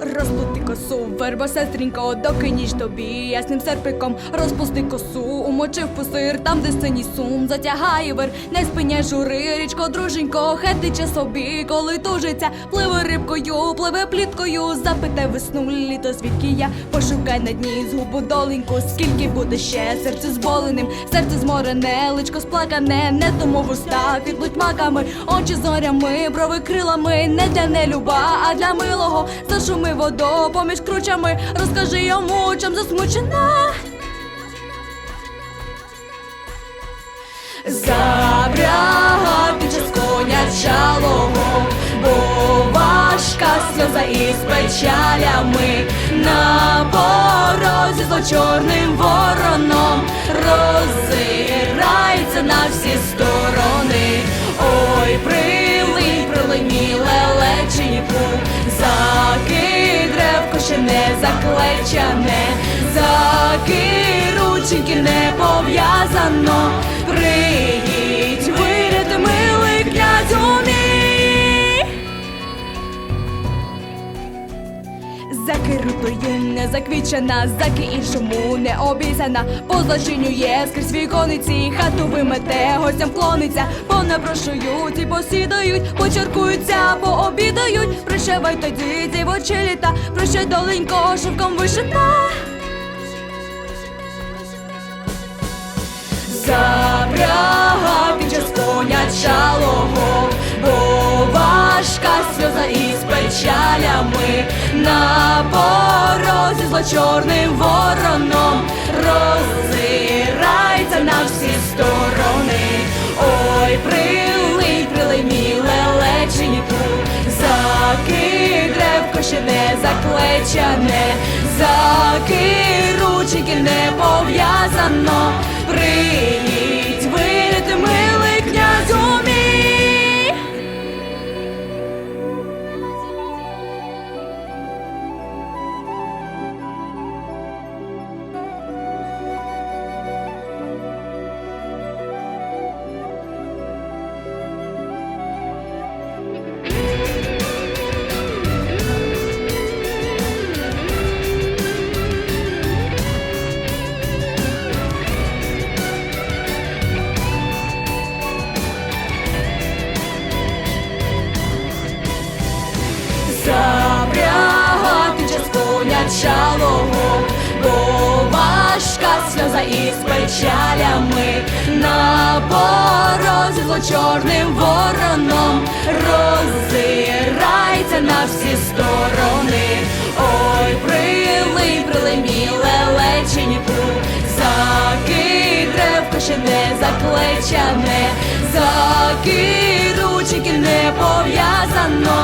Розпусти косу, верба сестрінько, доки ніж тобі. Ясним серпиком розпусти косу, умочив пусир, там, де синій сум, затягає вир, не спиняй жури, річко, друженько, хетиче собі, коли тужиться, пливе рибкою, пливе пліткою, запитай весну, літо звідки я? Пошукай на дні згубу доленьку, скільки буде ще? Серце зболеним, серце зморене, личко сплакане, не тому вуста підлуть маками, очі зорями, брови крилами, не для нелюба, а для милого. Зашуми водо поміж кручами, розкажи йому, чим засмучена. Забряга під час коня чалого, бо важка сльоза із печалями на порозі злочорним вороном роззирається не заклечене, заки рученьки не пов'язано. Заки рутою не заквічена, заки іншому не обіцяна, позлочинює скрізь вікониці, хату вимете, гостям клониться, понапрошують і посідають, почеркуються, пообідають. Прощавай тоді, дівочі літа, прощай доленько, шовком вишита. Печалями на порозі злочорним вороном роззирається на всі сторони. Ой, прилинь, прилині лелеченьку, заки древко ще не заклечане, заки не пов'язано. жалобу, бо важка сльоза із печалями на порозі зло чорним вороном роззирається на всі сторони. Ой, прилий, прилимі, лелеченьку, закидревко ще не заклечане, закидучики не пов'язано.